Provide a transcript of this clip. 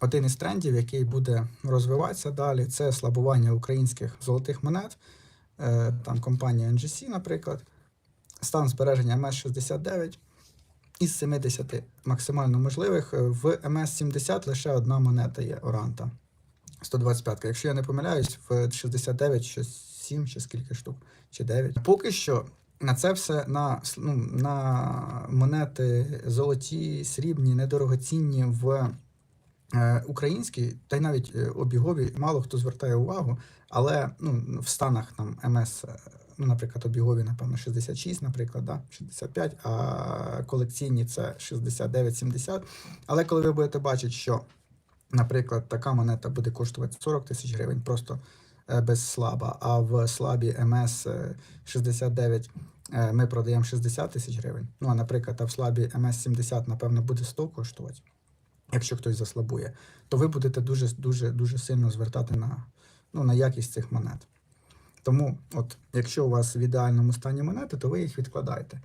один із трендів, який буде розвиватися далі, це слабування українських золотих монет. Е, Там компанія NGC, наприклад, стан збереження МС-69 із 70 максимально можливих. е, В МС-70 лише одна монета є Оранта. 125. Якщо я не помиляюсь, в 69 щось 7 чи скільки штук, чи 9. Поки що на це все на, ну, на монети золоті, срібні, недорогоцінні в е, українській, та й навіть е, обігові, мало хто звертає увагу, але ну, в станах там МС, е, ну, наприклад, обігові, напевно, 66, наприклад, да, 65, а колекційні це 69-70. Але коли ви будете бачити, що, наприклад, така монета буде коштувати 40 тисяч гривень, просто без слаба, а в слабі МС е, 69 е, ми продаємо 60 тисяч гривень. Ну, а наприклад, а в слабі МС 70, напевно, буде 100 коштувати якщо хтось заслабує, то ви будете дуже дуже дуже сильно звертати на, ну, на якість цих монет. Тому, от, якщо у вас в ідеальному стані монети, то ви їх відкладаєте.